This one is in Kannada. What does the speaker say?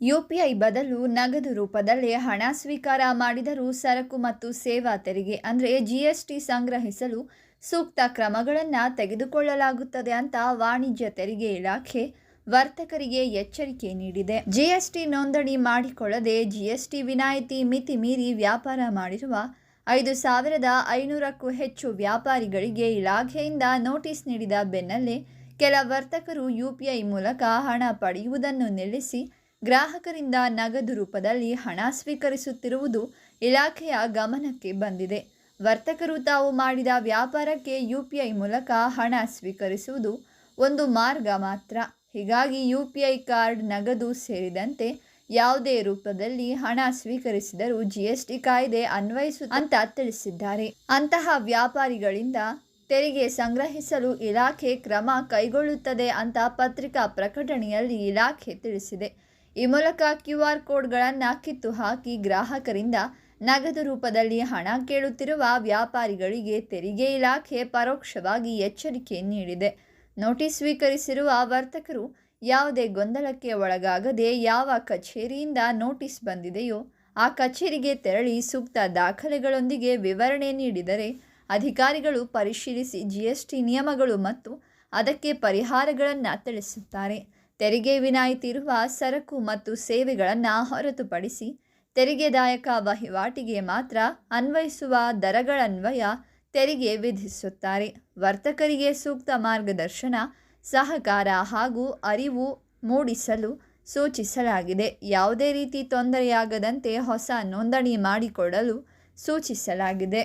ಯುಪಿಐ ಬದಲು ನಗದು ರೂಪದಲ್ಲಿ ಹಣ ಸ್ವೀಕಾರ ಮಾಡಿದರೂ ಸರಕು ಮತ್ತು ಸೇವಾ ತೆರಿಗೆ ಅಂದರೆ ಜಿಎಸ್ಟಿ ಸಂಗ್ರಹಿಸಲು ಸೂಕ್ತ ಕ್ರಮಗಳನ್ನು ತೆಗೆದುಕೊಳ್ಳಲಾಗುತ್ತದೆ ಅಂತ ವಾಣಿಜ್ಯ ತೆರಿಗೆ ಇಲಾಖೆ ವರ್ತಕರಿಗೆ ಎಚ್ಚರಿಕೆ ನೀಡಿದೆ. ಜಿಎಸ್ಟಿ ನೋಂದಣಿ ಮಾಡಿಕೊಳ್ಳದೆ ಜಿಎಸ್ಟಿ ವಿನಾಯಿತಿ ಮಿತಿ ಮೀರಿ ವ್ಯಾಪಾರ ಮಾಡಿರುವ ಐದು ಸಾವಿರದ ಐನೂರಕ್ಕೂ ಹೆಚ್ಚು ವ್ಯಾಪಾರಿಗಳಿಗೆ ಇಲಾಖೆಯಿಂದ ನೋಟಿಸ್ ನೀಡಿದ ಬೆನ್ನಲ್ಲೇ ಕೆಲ ವರ್ತಕರು ಯುಪಿಐ ಮೂಲಕ ಹಣ ಪಡೆಯುವುದನ್ನು ನಿಲ್ಲಿಸಿ ಗ್ರಾಹಕರಿಂದ ನಗದು ರೂಪದಲ್ಲಿ ಹಣ ಸ್ವೀಕರಿಸುತ್ತಿರುವುದು ಇಲಾಖೆಯ ಗಮನಕ್ಕೆ ಬಂದಿದೆ. ವರ್ತಕರು ತಾವು ಮಾಡಿದ ವ್ಯಾಪಾರಕ್ಕೆ ಯುಪಿಐ ಮೂಲಕ ಹಣ ಸ್ವೀಕರಿಸುವುದು ಒಂದು ಮಾರ್ಗ ಮಾತ್ರ. ಹೀಗಾಗಿ ಯುಪಿಐ ಕಾರ್ಡ್ ನಗದು ಸೇರಿದಂತೆ ಯಾವುದೇ ರೂಪದಲ್ಲಿ ಹಣ ಸ್ವೀಕರಿಸಿದರೂ ಜಿಎಸ್ಟಿ ಕಾಯ್ದೆ ಅನ್ವಯಿಸು ಅಂತ ತಿಳಿಸಿದ್ದಾರೆ. ಅಂತಹ ವ್ಯಾಪಾರಿಗಳಿಂದ ತೆರಿಗೆ ಸಂಗ್ರಹಿಸಲು ಇಲಾಖೆ ಕ್ರಮ ಕೈಗೊಳ್ಳುತ್ತದೆ ಅಂತ ಪತ್ರಿಕಾ ಪ್ರಕಟಣೆಯಲ್ಲಿ ಇಲಾಖೆ ತಿಳಿಸಿದೆ. ಈ ಮೂಲಕ ಕ್ಯೂ ಆರ್ ಕೋಡ್ಗಳನ್ನು ಕಿತ್ತು ಹಾಕಿ ಗ್ರಾಹಕರಿಂದ ನಗದು ರೂಪದಲ್ಲಿ ಹಣ ಕೇಳುತ್ತಿರುವ ವ್ಯಾಪಾರಿಗಳಿಗೆ ತೆರಿಗೆ ಇಲಾಖೆ ಪರೋಕ್ಷವಾಗಿ ಎಚ್ಚರಿಕೆ ನೀಡಿದೆ. ನೋಟಿಸ್ ಸ್ವೀಕರಿಸಿರುವ ವರ್ತಕರು ಯಾವುದೇ ಗೊಂದಲಕ್ಕೆ ಒಳಗಾಗದೆ ಯಾವ ಕಚೇರಿಯಿಂದ ನೋಟಿಸ್ ಬಂದಿದೆಯೋ ಆ ಕಚೇರಿಗೆ ತೆರಳಿ ಸೂಕ್ತ ದಾಖಲೆಗಳೊಂದಿಗೆ ವಿವರಣೆ ನೀಡಿದರೆ ಅಧಿಕಾರಿಗಳು ಪರಿಶೀಲಿಸಿ ಜಿಎಸ್ಟಿ ನಿಯಮಗಳು ಮತ್ತು ಅದಕ್ಕೆ ಪರಿಹಾರಗಳನ್ನು ತಿಳಿಸುತ್ತಾರೆ. ತೆರಿಗೆ ವಿನಾಯಿತಿ ಇರುವ ಸರಕು ಮತ್ತು ಸೇವೆಗಳನ್ನು ಹೊರತುಪಡಿಸಿ ತೆರಿಗೆದಾಯಕ ವಹಿವಾಟಿಗೆ ಮಾತ್ರ ಅನ್ವಯಿಸುವ ದರಗಳನ್ವಯ ತೆರಿಗೆ ವಿಧಿಸುತ್ತಾರೆ. ವರ್ತಕರಿಗೆ ಸೂಕ್ತ ಮಾರ್ಗದರ್ಶನ, ಸಹಕಾರ ಹಾಗೂ ಅರಿವು ಮೂಡಿಸಲು ಸೂಚಿಸಲಾಗಿದೆ. ಯಾವುದೇ ರೀತಿ ತೊಂದರೆಯಾಗದಂತೆ ಹೊಸ ನೋಂದಣಿ ಮಾಡಿಕೊಡಲು ಸೂಚಿಸಲಾಗಿದೆ.